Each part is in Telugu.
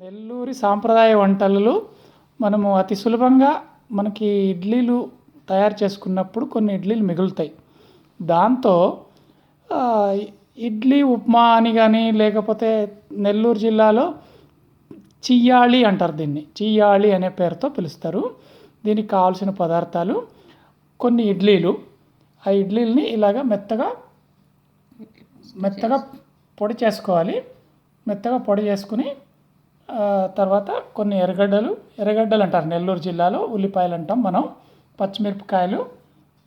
నెల్లూరి సాంప్రదాయ వంటలలో మనము అతి సులభంగా మనకి ఇడ్లీలు తయారు చేసుకున్నప్పుడు కొన్ని ఇడ్లీలు మిగులుతాయి. దాంతో ఇడ్లీ ఉప్మా అని కానీ లేకపోతే నెల్లూరు జిల్లాలో చియ్యాళి అంటారు దీన్ని. చియ్యాళి అనే పేరుతో పిలుస్తారు. దీనికి కావాల్సిన పదార్థాలు కొన్ని ఇడ్లీలు. ఆ ఇడ్లీలని ఇలాగ మెత్తగా మెత్తగా పొడి చేసుకోవాలి. మెత్తగా పొడి చేసుకుని తర్వాత కొన్ని ఎర్రగడ్డలు ఎర్రగడ్డలు అంటారు నెల్లూరు జిల్లాలో ఉల్లిపాయలు అంటాం మనం పచ్చిమిరపకాయలు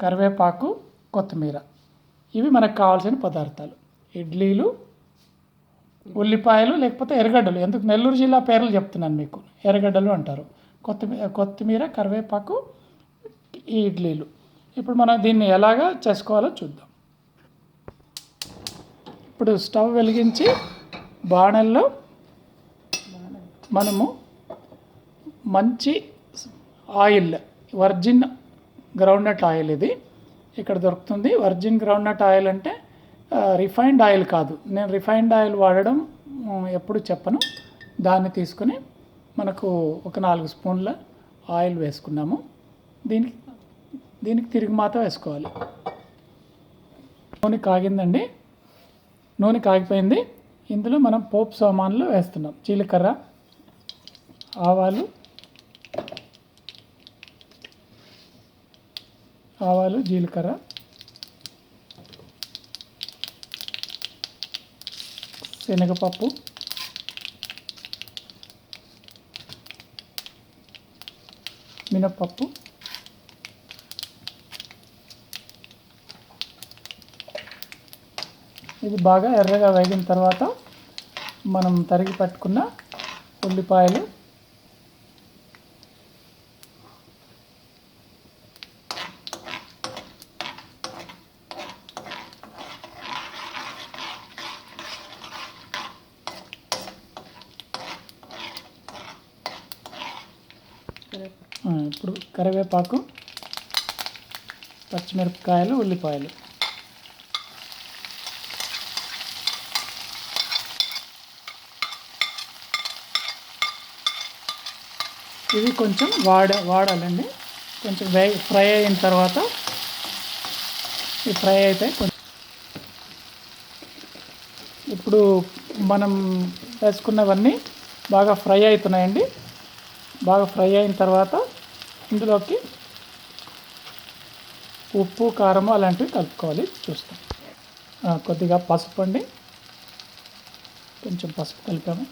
కరివేపాకు కొత్తిమీర. ఇవి మనకు కావాల్సిన పదార్థాలు. ఇడ్లీలు ఉల్లిపాయలు లేకపోతే ఎర్రగడ్డలు. ఎందుకు? నెల్లూరు జిల్లా పేర్లు చెప్తున్నాను మీకు. ఎర్రగడ్డలు అంటారు. కొత్తిమీర కొత్తిమీర కరివేపాకు ఈ ఇడ్లీలు. ఇప్పుడు మనం దీన్ని ఎలాగా చేసుకోవాలో చూద్దాం. ఇప్పుడు స్టవ్ వెలిగించి బాణల్లో మనము మంచి ఆయిల్ వర్జిన్ గ్రౌండ్నట్ ఆయిల్ ఇది. ఇక్కడ దొరుకుతుంది. వర్జిన్ గ్రౌండ్నట్ ఆయిల్ అంటే రిఫైన్డ్ ఆయిల్ కాదు. నేను రిఫైన్డ్ ఆయిల్ వాడడం ఎప్పుడు చెప్పను. దాన్ని తీసుకుని మనకు ఒక నాలుగు స్పూన్ల ఆయిల్ వేసుకున్నాము. దీనికి దీనికి తిరిగి మాత వేసుకోవాలి. నూనె కాగిందండి. నూనె కాగిపోయింది. ఇందులో మనం పోపు సామాన్లు వేస్తున్నాం. జీలకర్ర ఆవాలు ఆవాలు జీలకర్ర శనగపప్పు మినప్పప్పు ఇది బాగా ఎర్రగా వేగిన తర్వాత మనం తరిగి పెట్టుకున్న ఉల్లిపాయలు ఇప్పుడు కరివేపాకు పచ్చిమిరపకాయలు ఉల్లిపాయలు. ఇవి కొంచెం వాడ వాడాలండి. కొంచెం వే ఫ్రై అయిన తర్వాత ఈ ఫ్రై అయితే కొంచెం ఇప్పుడు మనం వేసుకున్నవన్నీ బాగా ఫ్రై అవుతున్నాయండి. బాగా ఫ్రై అయిన తర్వాత ఇందులోకి ఉప్పు కారము అలాంటివి కలుపుకోవాలి. చూస్తాం. కొద్దిగా పసుపు అండి. కొంచెం పసుపు కలిపాము.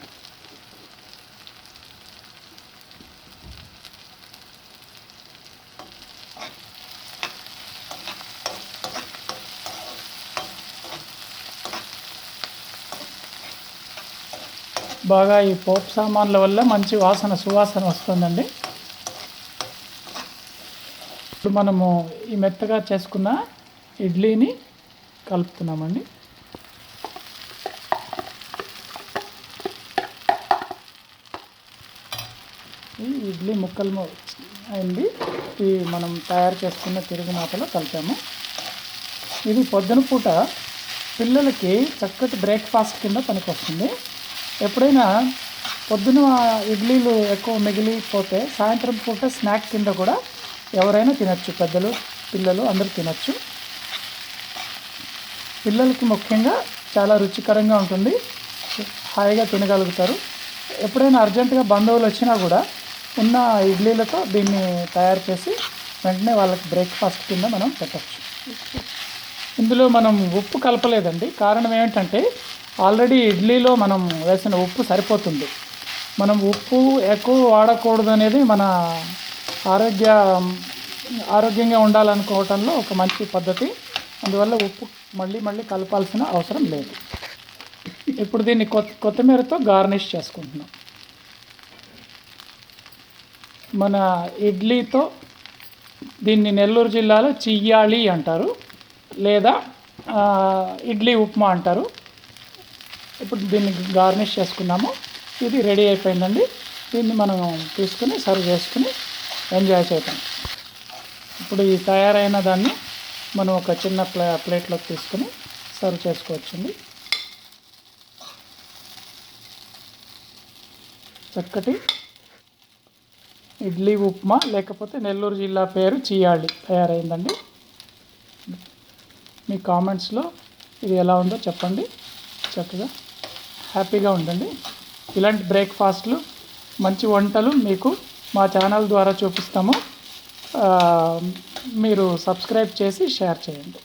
బాగా ఈ పోపు సామాన్ల వల్ల మంచి వాసన సువాసన వస్తుందండి. ఇప్పుడు మనము ఈ మెత్తగా చేసుకున్న ఇడ్లీని కలుపుతున్నామండి. ఈ ఇడ్లీ ముక్కలు అయింది. ఈ మనం తయారు చేసుకున్న తిరుగుమాతలో కలిపాము. ఇది పొద్దున పూట పిల్లలకి చక్కటి బ్రేక్ఫాస్ట్ కింద పనికొస్తుంది. ఎప్పుడైనా పొద్దున ఇడ్లీలు ఎక్కువ మిగిలిపోతే సాయంత్రం పూట స్నాక్ కింద కూడా ఎవరైనా తినచ్చు. పెద్దలు పిల్లలు అందరూ తినచ్చు. పిల్లలకి ముఖ్యంగా చాలా రుచికరంగా ఉంటుంది. హాయిగా తినగలుగుతారు. ఎప్పుడైనా అర్జెంటుగా బంధువులు వచ్చినా కూడా ఉన్న ఇడ్లీలతో దీన్ని తయారు చేసి వెంటనే వాళ్ళకి బ్రేక్ఫాస్ట్ కింద మనం పెట్టచ్చు. ఇందులో మనం ఉప్పు కలపలేదండి. కారణం ఏమిటంటే ఆల్రెడీ ఇడ్లీలో మనం వేసిన ఉప్పు సరిపోతుంది. మనం ఉప్పు ఎక్కువ వాడకూడదు అనేది మన ఆరోగ్య ఆరోగ్యంగా ఉండాలనుకోవటంలో ఒక మంచి పద్ధతి. అందువల్ల ఉప్పు మళ్ళీ మళ్ళీ కలపాల్సిన అవసరం లేదు. ఇప్పుడు దీన్ని కొత్త కొత్తిమీరతో గార్నిష్ చేసుకుంటున్నాం. మన ఇడ్లీతో దీన్ని నెల్లూరు జిల్లాలో చియ్యాళి అంటారు. లేదా ఇడ్లీ ఉప్మా అంటారు. ఇప్పుడు దీన్ని గార్నిష్ చేసుకున్నాము. ఇది రెడీ అయిపోయిందండి. దీన్ని మనం తీసుకుని సర్వ్ చేసుకుని ఎంజాయ్ చేద్దాం. ఇప్పుడు ఈ తయారైన దాన్ని మనం ఒక చిన్న ప్లే ప్లేట్లోకి తీసుకుని సర్వ్ చేసుకోవచ్చండి. చక్కటి ఇడ్లీ ఉప్మా లేకపోతే నెల్లూరు జిల్లా పేరు చీయాళి తయారైందండి. మీ కామెంట్స్లో ఇది ఎలా ఉందో చెప్పండి. చక్కగా హ్యాపీగా ఉండండి. ఇలాంటి బ్రేక్ఫాస్ట్లు మంచి వంటలు మీకు మా ఛానల్ ద్వారా చూపిస్తాము. మీరు సబ్స్క్రైబ్ చేసి షేర్ చేయండి.